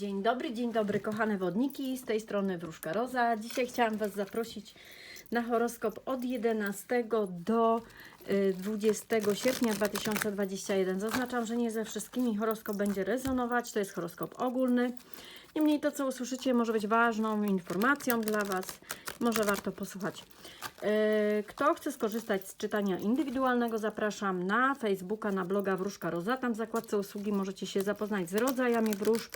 Dzień dobry, dzień dobry, kochane wodniki. Z tej strony Wróżka Roza. Dzisiaj chciałam Was zaprosić na horoskop od 11 do y, 20 sierpnia 2021. Zaznaczam, że nie ze wszystkimi horoskop będzie rezonować. To jest horoskop ogólny. Niemniej to, co usłyszycie, może być ważną informacją dla Was. Może warto posłuchać. Y, Kto chce skorzystać z czytania indywidualnego, zapraszam na Facebooka, na bloga Wróżka Roza. Tam w zakładce usługi możecie się zapoznać z rodzajami wróżb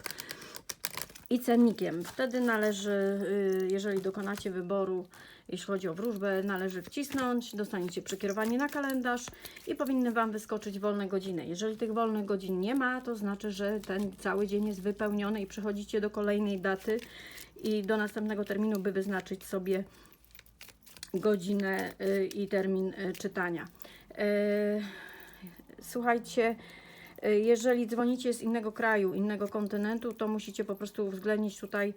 i cennikiem. Wtedy należy, y, jeżeli dokonacie wyboru, jeśli chodzi o wróżbę, należy wcisnąć, dostaniecie przekierowanie na kalendarz i powinny Wam wyskoczyć wolne godziny. Jeżeli tych wolnych godzin nie ma, to znaczy, że ten cały dzień jest wypełniony i przechodzicie do kolejnej daty i do następnego terminu, by wyznaczyć sobie godzinę y, i termin y, czytania. Słuchajcie, jeżeli dzwonicie z innego kraju, innego kontynentu, to musicie po prostu uwzględnić tutaj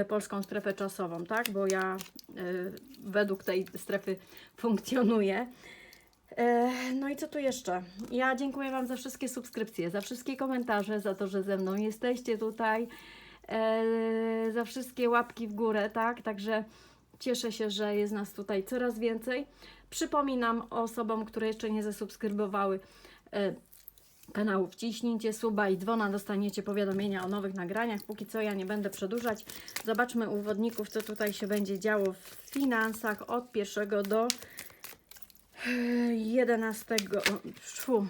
y, polską strefę czasową, tak? Bo ja y, według tej strefy funkcjonuję. E, No i co tu jeszcze? Ja dziękuję Wam za wszystkie subskrypcje, za wszystkie komentarze, za to, że ze mną jesteście tutaj, e, za wszystkie łapki w górę, tak? Także cieszę się, że jest nas tutaj coraz więcej. Przypominam osobom, które jeszcze nie zasubskrybowały e, kanału, wciśnijcie suba i dzwona, dostaniecie powiadomienia o nowych nagraniach. Póki co ja nie będę przedłużać. Zobaczmy u wodników, co tutaj się będzie działo w finansach od pierwszego do 11. o, Fu.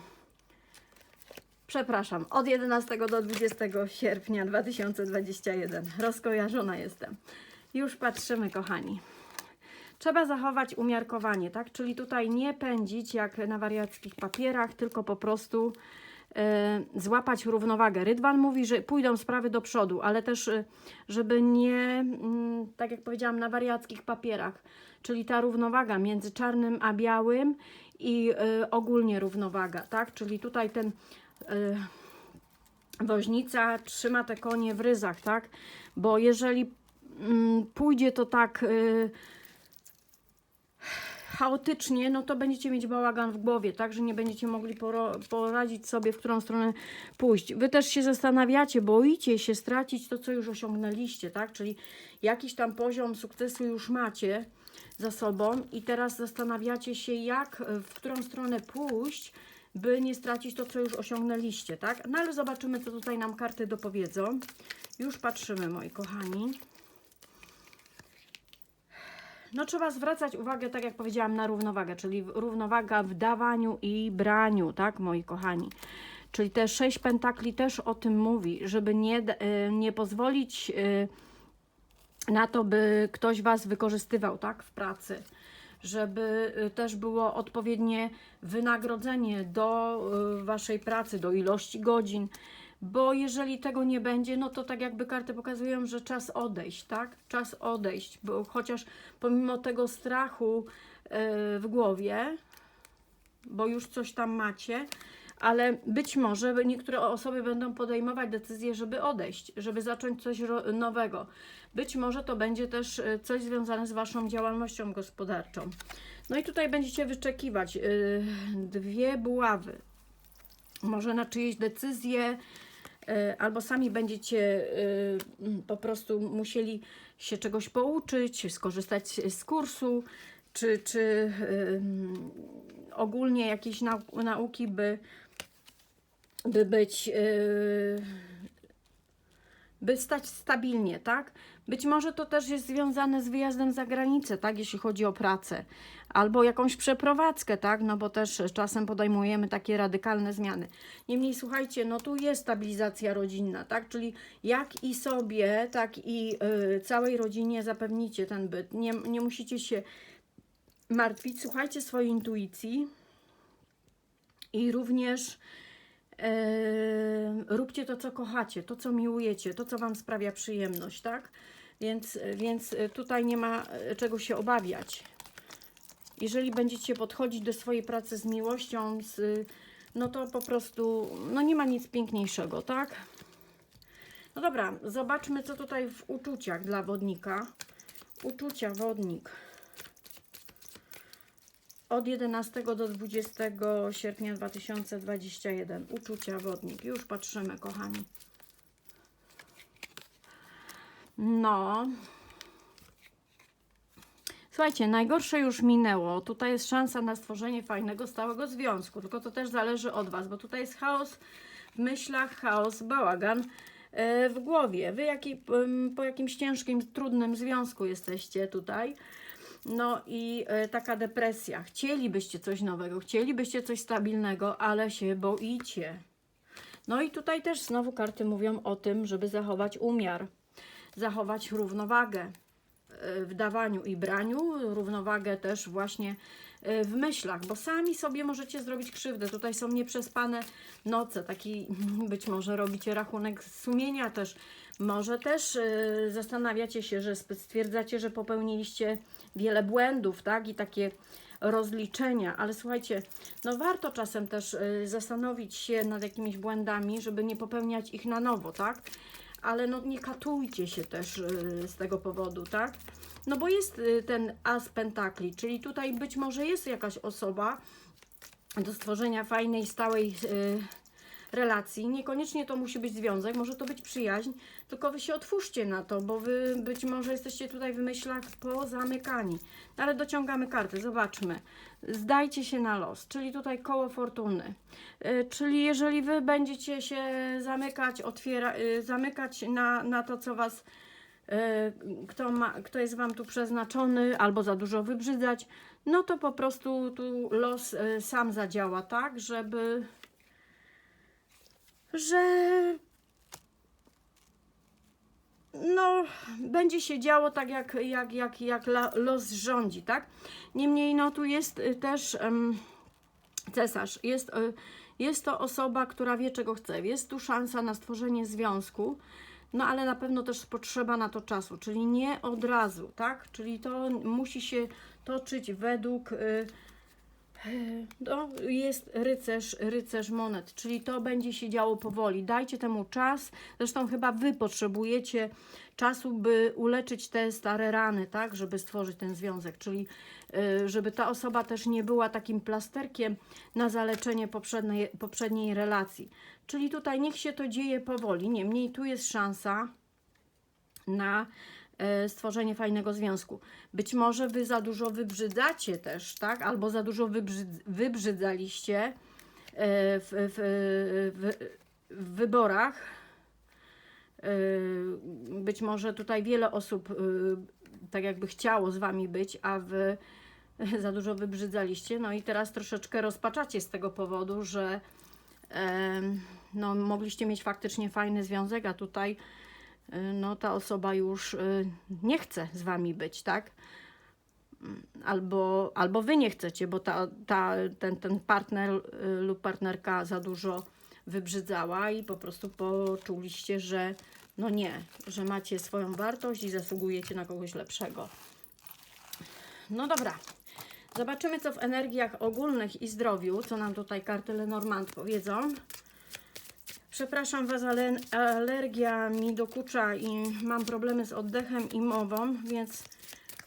Przepraszam, od 11 do 20 sierpnia 2021. Rozkojarzona jestem. Już patrzymy, kochani. Trzeba zachować umiarkowanie, tak? Czyli tutaj nie pędzić jak na wariackich papierach, tylko po prostu e, złapać równowagę. Rydwan mówi, że pójdą sprawy do przodu, ale też, e, żeby nie, mm, tak jak powiedziałam, na wariackich papierach, czyli ta równowaga między czarnym a białym i e, ogólnie równowaga, tak? Czyli tutaj ten woźnica trzyma te konie w ryzach, tak? Bo jeżeli mm, pójdzie to tak y, chaotycznie, no to będziecie mieć bałagan w głowie, tak? Że nie będziecie mogli poradzić sobie, w którą stronę pójść. Wy też się zastanawiacie, boicie się stracić to, co już osiągnęliście, tak? Czyli jakiś tam poziom sukcesu już macie za sobą i teraz zastanawiacie się, jak, y, w którą stronę pójść, by nie stracić to, co już osiągnęliście, tak? No ale zobaczymy, co tutaj nam karty dopowiedzą. Już patrzymy, moi kochani. No trzeba zwracać uwagę, tak jak powiedziałam, na równowagę, czyli równowaga w dawaniu i braniu, tak, moi kochani. Czyli te sześć pentakli też o tym mówi, żeby nie, y, nie pozwolić y, na to, by ktoś Was wykorzystywał, tak, w pracy. Żeby y, też było odpowiednie wynagrodzenie do Waszej pracy, do ilości godzin, bo jeżeli tego nie będzie, no to tak jakby karty pokazują, że czas odejść, tak? Czas odejść, bo chociaż pomimo tego strachu y, w głowie, bo już coś tam macie, ale być może niektóre osoby będą podejmować decyzję, żeby odejść, żeby zacząć coś nowego. Być może to będzie też y, coś związane z Waszą działalnością gospodarczą. No i tutaj będziecie wyczekiwać y, dwie buławy. Może na czyjeś decyzje, albo sami będziecie mm, po prostu musieli się czegoś pouczyć, skorzystać z kursu, czy, czy mm, ogólnie jakieś nau- nauki, by, by być, by stać stabilnie, tak? Być może to też jest związane z wyjazdem za granicę, tak? Jeśli chodzi o pracę, albo jakąś przeprowadzkę, tak? No bo też czasem podejmujemy takie radykalne zmiany. Niemniej słuchajcie, no tu jest stabilizacja rodzinna, tak? Czyli jak i sobie, tak i yy, całej rodzinie zapewnicie ten byt. Nie, nie musicie się martwić, słuchajcie swojej intuicji i również e, róbcie to, co kochacie, to, co miłujecie, to, co Wam sprawia przyjemność, tak? Więc, więc tutaj nie ma e, czego się obawiać. Jeżeli będziecie podchodzić do swojej pracy z miłością, z, no to po prostu no nie ma nic piękniejszego, tak? No dobra, zobaczmy, co tutaj w uczuciach dla wodnika. Uczucia wodnik od 11 do 20 sierpnia 2021. Uczucia wodnik. Już patrzymy, kochani. No. Słuchajcie, najgorsze już minęło. Tutaj jest szansa na stworzenie fajnego, stałego związku. Tylko to też zależy od Was, bo tutaj jest chaos w myślach, chaos, bałagan e, w głowie. Wy jaki, po jakimś ciężkim, trudnym związku jesteście tutaj. No i e, taka depresja. Chcielibyście coś nowego, chcielibyście coś stabilnego, ale się boicie. No i tutaj też znowu karty mówią o tym, żeby zachować umiar, zachować równowagę w dawaniu i braniu, równowagę też właśnie e, w myślach, bo sami sobie możecie zrobić krzywdę. Tutaj są nieprzespane noce, taki być może robicie rachunek sumienia też. Może też e, zastanawiacie się, że stwierdzacie, że popełniliście wiele błędów, tak? I takie rozliczenia, ale słuchajcie, no warto czasem też zastanowić się nad jakimiś błędami, żeby nie popełniać ich na nowo, tak? Ale no nie katujcie się też y, z tego powodu, tak? No bo jest y, ten as pentakli, czyli tutaj być może jest jakaś osoba do stworzenia fajnej, stałej y, relacji. Niekoniecznie to musi być związek, może to być przyjaźń, tylko wy się otwórzcie na to, bo wy być może jesteście tutaj w myślach pozamykani. No ale dociągamy karty, zobaczmy. Zdajcie się na los, czyli tutaj koło fortuny. Y, czyli jeżeli wy będziecie się zamykać, otwiera, y, zamykać na, na to, co was y, kto, ma, kto jest Wam tu przeznaczony, albo za dużo wybrzydzać, no to po prostu tu los sam zadziała tak, żeby że no, będzie się działo tak, jak, jak, jak, jak los rządzi, tak? Niemniej, no tu jest y, też em, cesarz. Jest, y, jest to osoba, która wie, czego chce. Jest tu szansa na stworzenie związku, no ale na pewno też potrzeba na to czasu, czyli nie od razu, tak? Czyli to musi się toczyć według. Y, no, jest rycerz, rycerz monet, czyli to będzie się działo powoli. Dajcie temu czas. Zresztą chyba wy potrzebujecie czasu, by uleczyć te stare rany, tak, żeby stworzyć ten związek, czyli y, żeby ta osoba też nie była takim plasterkiem na zaleczenie poprzedniej, poprzedniej relacji. Czyli tutaj niech się to dzieje powoli. Niemniej tu jest szansa na e, stworzenie fajnego związku. Być może wy za dużo wybrzydzacie też, tak? Albo za dużo wybrzyd, wybrzydzaliście e, w, w, w, w wyborach. E, Być może tutaj wiele osób e, tak jakby chciało z wami być, a wy za dużo wybrzydzaliście. No i teraz troszeczkę rozpaczacie z tego powodu, że no, mogliście mieć faktycznie fajny związek, a tutaj no, ta osoba już y, nie chce z wami być, tak? Albo, albo wy nie chcecie, bo ta, ta, ten, ten partner y, lub partnerka za dużo wybrzydzała i po prostu poczuliście, że no nie, że macie swoją wartość i zasługujecie na kogoś lepszego. No dobra. Zobaczymy, co w energiach ogólnych i zdrowiu, co nam tutaj karty Lenormand powiedzą. Przepraszam Was, ale alergia mi dokucza i mam problemy z oddechem i mową, więc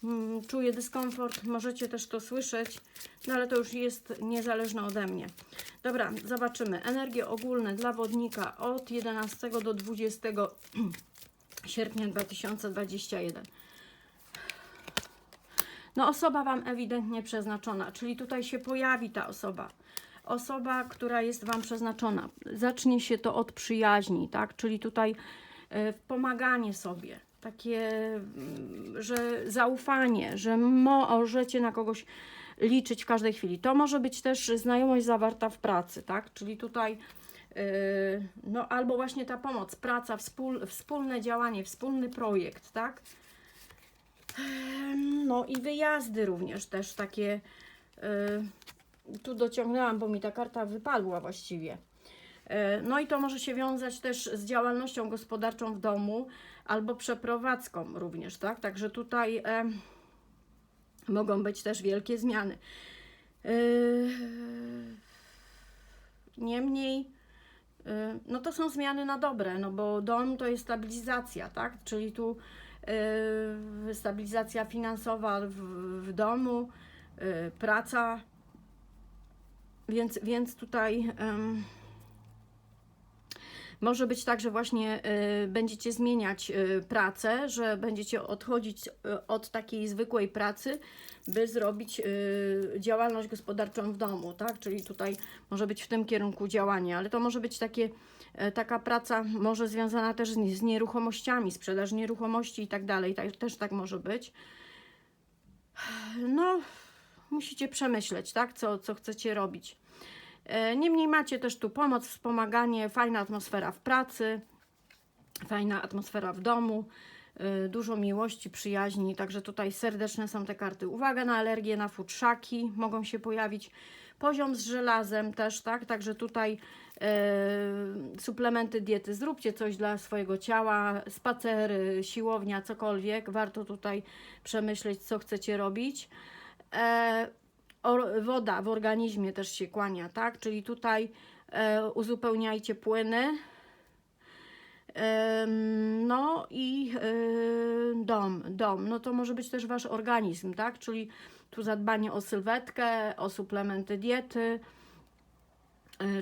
mm, czuję dyskomfort. Możecie też to słyszeć, no ale to już jest niezależne ode mnie. Dobra, zobaczymy. Energie ogólne dla wodnika od 11 do 20 sierpnia 2021. No osoba Wam ewidentnie przeznaczona, czyli tutaj się pojawi ta osoba. Osoba, która jest Wam przeznaczona. Zacznie się to od przyjaźni, tak? Czyli tutaj e, pomaganie sobie, takie, mm, że zaufanie, że możecie na kogoś liczyć w każdej chwili. To może być też znajomość zawarta w pracy, tak? Czyli tutaj e, no albo właśnie ta pomoc, praca, wspól, wspólne działanie, wspólny projekt, tak? No i wyjazdy również też takie. Tu dociągnęłam, bo mi ta karta wypadła właściwie. E, No i to może się wiązać też z działalnością gospodarczą w domu albo przeprowadzką również, tak? Także tutaj em, mogą być też wielkie zmiany. Y, Niemniej, y, no to są zmiany na dobre, no bo dom to jest stabilizacja, tak? Czyli tu y, stabilizacja finansowa w, w domu, y, praca, więc, więc tutaj em, Może być tak, że właśnie y, będziecie zmieniać y, pracę, że będziecie odchodzić y, od takiej zwykłej pracy, by zrobić y, działalność gospodarczą w domu, tak? Czyli tutaj może być w tym kierunku działanie, ale to może być takie, y, taka praca może związana też z, z nieruchomościami, sprzedaż nieruchomości i tak dalej, tak, też tak może być. No, musicie przemyśleć, tak, co, co chcecie robić. E, Niemniej macie też tu pomoc, wspomaganie, fajna atmosfera w pracy, fajna atmosfera w domu, e, dużo miłości, przyjaźni, także tutaj serdeczne są te karty. Uwaga na alergię, na futrzaki mogą się pojawić. Poziom z żelazem też, tak, także tutaj e, suplementy diety, zróbcie coś dla swojego ciała, spacery, siłownia, cokolwiek, warto tutaj przemyśleć, co chcecie robić. E, woda w organizmie też się kłania, tak? Czyli tutaj e, uzupełniajcie płyny. No i e, dom, dom, no to może być też wasz organizm, tak? Czyli tu zadbanie o sylwetkę, o suplementy diety,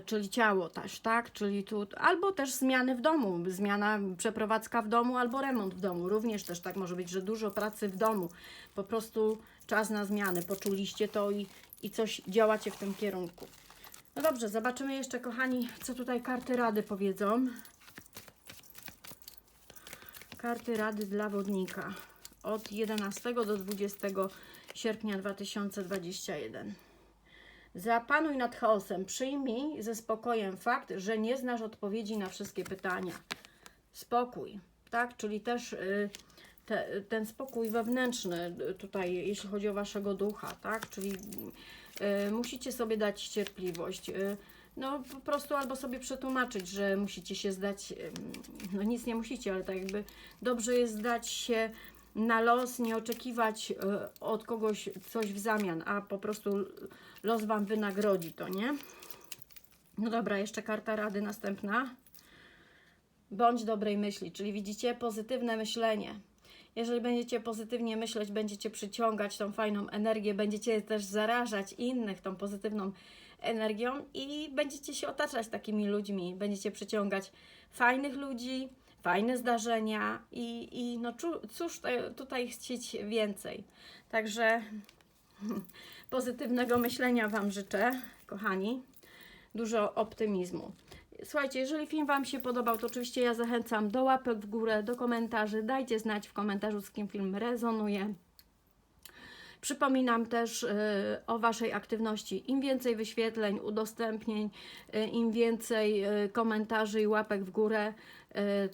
czyli ciało też, tak? Czyli tu, albo też zmiany w domu, zmiana, przeprowadzka w domu, albo remont w domu. Również też tak może być, że dużo pracy w domu. Po prostu czas na zmiany. Poczuliście to i, i coś działacie w tym kierunku. No dobrze, zobaczymy jeszcze, kochani, co tutaj karty rady powiedzą. Karty rady dla wodnika od 11 do 20 sierpnia 2021. Zapanuj nad chaosem. Przyjmij ze spokojem fakt, że nie znasz odpowiedzi na wszystkie pytania. Spokój, tak? Czyli też y, te, ten spokój wewnętrzny y, tutaj, jeśli chodzi o waszego ducha, tak? Czyli y, musicie sobie dać cierpliwość. Y, no po prostu albo sobie przetłumaczyć, że musicie się zdać, ym, no nic nie musicie, ale tak jakby dobrze jest zdać się na los, nie oczekiwać y, od kogoś coś w zamian, a po prostu los Wam wynagrodzi to, nie? No dobra, jeszcze karta rady następna. Bądź dobrej myśli, czyli widzicie pozytywne myślenie. Jeżeli będziecie pozytywnie myśleć, będziecie przyciągać tą fajną energię, będziecie też zarażać innych tą pozytywną energią i będziecie się otaczać takimi ludźmi, będziecie przyciągać fajnych ludzi, fajne zdarzenia i, i no cóż tutaj chcieć więcej. Także pozytywnego myślenia Wam życzę, kochani. Dużo optymizmu. Słuchajcie, jeżeli film Wam się podobał, to oczywiście ja zachęcam do łapek w górę, do komentarzy. Dajcie znać w komentarzu, z kim film rezonuje. Przypominam też y, o Waszej aktywności. Im więcej wyświetleń, udostępnień, y, im więcej y, komentarzy i łapek w górę,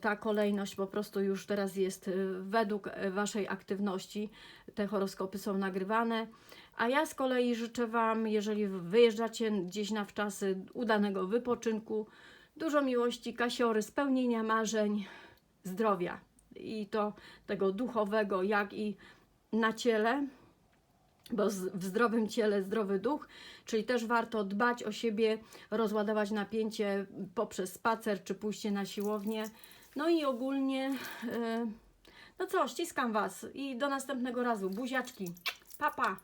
ta kolejność po prostu już teraz jest według Waszej aktywności. Te horoskopy są nagrywane. A ja z kolei życzę Wam, jeżeli wyjeżdżacie gdzieś na wczasy, udanego wypoczynku, dużo miłości, kasiory, spełnienia marzeń, zdrowia i to tego duchowego, jak i na ciele, bo w zdrowym ciele zdrowy duch, czyli też warto dbać o siebie, rozładować napięcie poprzez spacer czy pójście na siłownię. No i ogólnie, yy, no co, ściskam Was i do następnego razu. Buziaczki. Pa, pa.